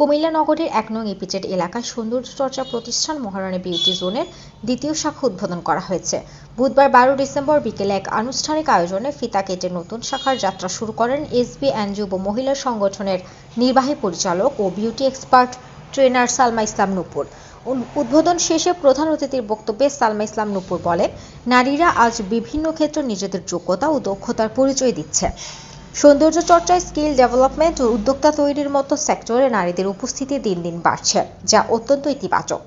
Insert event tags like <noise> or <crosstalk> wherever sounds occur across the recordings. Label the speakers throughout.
Speaker 1: কুমিল্লা নগরের এক নং ইপিজেড এলাকায় সৌন্দর্যচর্চা প্রতিষ্ঠান মহারানী বিউটি জোনের দ্বিতীয় শাখা উদ্বোধন করা হয়েছে। বুধবার বারো ডিসেম্বর বিকেলে এক আনুষ্ঠানিক আয়োজনে ফিতা কেটে নতুন শাখার যাত্রা শুরু করেন এসবি অ্যান্ড যুব মহিলা সংগঠনের নির্বাহী পরিচালক ও beauty expert trainer Salma Islam Nupur. উদ্বোধন শেষে প্রধান অতিথির বক্তব্যে সালমা ইসলাম নূপুর বলেন, নারীরা আজ বিভিন্ন ক্ষেত্রে নিজেদের যোগ্যতা ও দক্ষতার পরিচয় দিচ্ছে। সৌন্দর্য চর্চায় স্কিল ডেভেলপমেন্ট ও উদ্যোক্তা তৈরির মতো সেক্টরে নারীদের উপস্থিতি দিন দিন বাড়ছে, যা অত্যন্ত ইতিবাচক।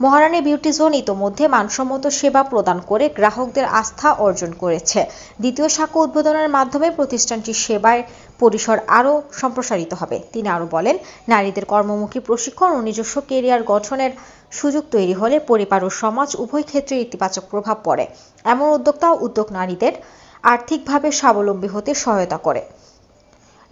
Speaker 1: মহারানী বিউটি জোন ইতোমধ্যে মানসম্মত সেবা প্রদান করে গ্রাহকদের আস্থা অর্জন করেছে। দ্বিতীয় শাখা উদ্বোধনের মাধ্যমে প্রতিষ্ঠানটির সেবার পরিসর আরও সম্প্রসারিত হবে। তিনি আরও বলেন, নারীদের কর্মমুখী প্রশিক্ষণ ও নিজস্ব কেরিয়ার গঠনের সুযোগ তৈরি হলে পরিবার ও সমাজ উভয় ক্ষেত্রে ইতিবাচক প্রভাব পড়ে। এমন উদ্যোক্তা উদ্যোগ নারীদের আর্থিকভাবে স্বাবলম্বী হতে সহায়তা করে।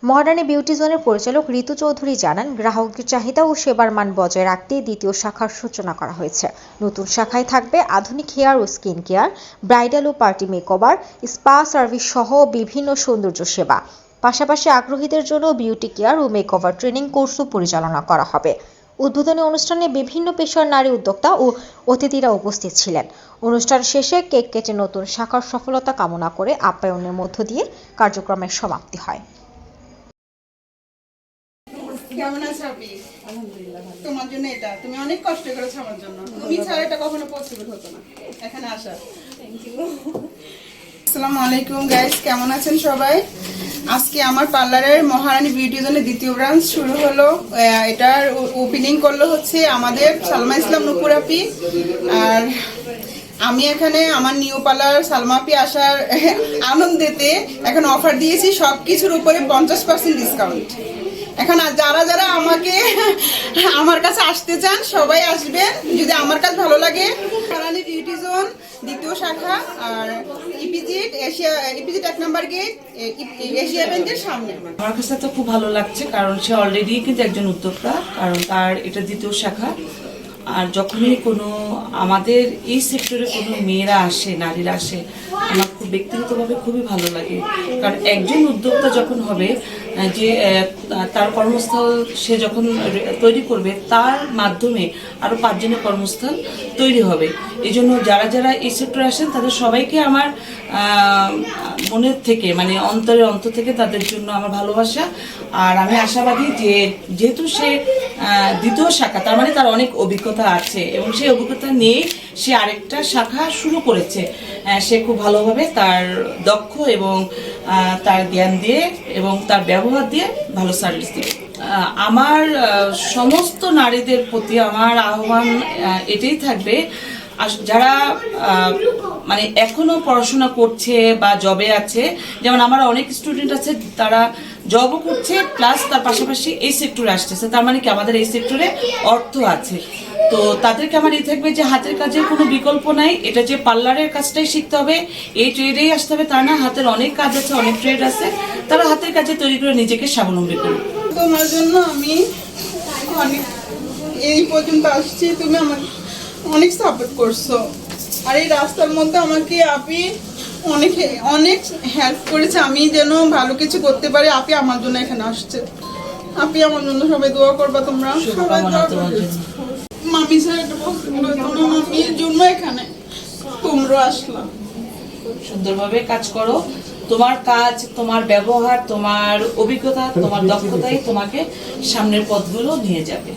Speaker 1: মহারানী বিউটি জোনের পরিচালক ঋতু চৌধুরী জানান গ্রাহকদের চাহিদা ও সেবার মান বজায় রাখতে দ্বিতীয় শাখার সূচনা করা হয়েছে। নতুন শাখায় থাকবে আধুনিক হেয়ার ও স্কিন কেয়ার, ব্রাইডাল ও পার্টি মেকওভার, স্পা সার্ভিস সহ বিভিন্ন সৌন্দর্য সেবা। পাশাপাশি আগ্রহীদের জন্য বিউটি কেয়ার ও মেকওভার ট্রেনিং কোর্সও পরিচালনা করা হবে। উদ্বোধনী অনুষ্ঠানে বিভিন্ন পেশার নারী উদ্যোক্তা ও অতিথিরা উপস্থিত ছিলেন। অনুষ্ঠান শেষে কেক কেটে নতুন শাখার সফলতা কামনা করে আপ্যায়নের মধ্য দিয়ে কার্যক্রমের সমাপ্তি হয়।
Speaker 2: কেমন আছো আপনি? তোমার জন্য এটা। তুমি অনেক কষ্ট করেছ আমার জন্য। তুমি ছাড়া এটা কখনো পসিবল হতো না। এখানে আসা। আসসালামু আলাইকুম গাইস কেমন আছেন সবাই? আজকে আমার পার্লারের মহারানী বিউটি জোনের দ্বিতীয় ব্রাঞ্চ শুরু হলো। এটার ওপেনিং করল হচ্ছে আমাদের সালমা ইসলাম নুপুর আপি। আর আমি এখানে আমার নিউ পার্লার সালমা আপি আসার <laughs> আনন্দেতে এখন অফার দিয়েছি সব কিছুর উপরে পঞ্চাশ পার্সেন্ট ডিসকাউন্ট এখন যারা যারা আমাকে <laughs> আমার কাছে আসতে চান, সবাই আসবেন। যদি আমার কাছে ভালো লাগে বিউটি জোন দ্বিতীয় শাখা আর ইপিজিট এশিয়া এক সামনে।
Speaker 3: তো খুব ভালো লাগছে, কারণ সে অলরেডি কিন্তু একজন উদ্যোক্তা, কারণ তার এটা দ্বিতীয় শাখা। আর যখনই কোনো, আমাদের এই সেক্টরে কোনো মেয়েরা আসে, নারীরা আসে, আমার ব্যক্তিগতভাবে খুবই ভালো লাগে। কারণ একজন উদ্যোক্তা যখন হবে যে তার কর্মস্থল সে যখন তৈরি করবে, তার মাধ্যমে আরও পাঁচজনের কর্মস্থল তৈরি হবে। এই জন্য যারা যারা এই সেক্টরে আসেন, তাদের সবাইকে আমার মনের থেকে মানে অন্তরের অন্তর থেকে তাদের জন্য আমার ভালোবাসা। আর আমি আশাবাদী যে, যেহেতু সে দ্বিতীয় শাখা, তার মানে তার অনেক অভিজ্ঞতা আছে এবং সেই অভিজ্ঞতা নিয়ে সে আরেকটা শাখা শুরু করেছে। সে খুব ভালোভাবে তার দক্ষ এবং তার জ্ঞান দিয়ে এবং তার ব্যবহার দিয়ে ভালো সার্ভিস আহ, আমার সমস্ত নারীদের প্রতি আমার আহ্বান এটাই থাকবে যারা মানে এখনও পড়াশোনা করছে বা জবে আছে যেমন আমার অনেক স্টুডেন্ট আছে তারা জবও করছে প্লাস তার পাশাপাশি এই সেক্টরে আসতেছে তার মানে কি? আমাদের এই সেক্টরে অর্থ আছে। তো তাদেরকে আমার এই থাকবে যে হাতের কাজের কোনো বিকল্প নাই এটা যে পার্লারের কাজটাই শিখতে হবে এই ট্রেডেই আসতে হবে তা না হাতের অনেক কাজ আছে অনেক ট্রেড আছে তারা হাতের কাজে তৈরি করে নিজেকে স্বাবলম্বী করবে
Speaker 2: তোমার জন্য আমি অনেক এই পর্যন্ত আসছি তুমি আমাকে অনেক সাপোর্ট করছ। আর এই রাস্তার মধ্যে আমাকে আপনি অনেক অনেক হেল্প করেছে আমি যেন ভালো কিছু করতে পারি আপনি আমার জন্য এখানে আসছে। আপনি আমার জন্য সবাই দোয়া করবা তোমরা। সবাই দোয়া করবে। মামি স্যার একটা পছন্দ মামির জন্য এখানে তোমরা আসলাম
Speaker 3: সুন্দরভাবে কাজ করো। তোমার কাজ, তোমার ব্যবহার, তোমার অভিজ্ঞতা, তোমার দক্ষতাই তোমাকে সামনের পথগুলো নিয়ে যাবে।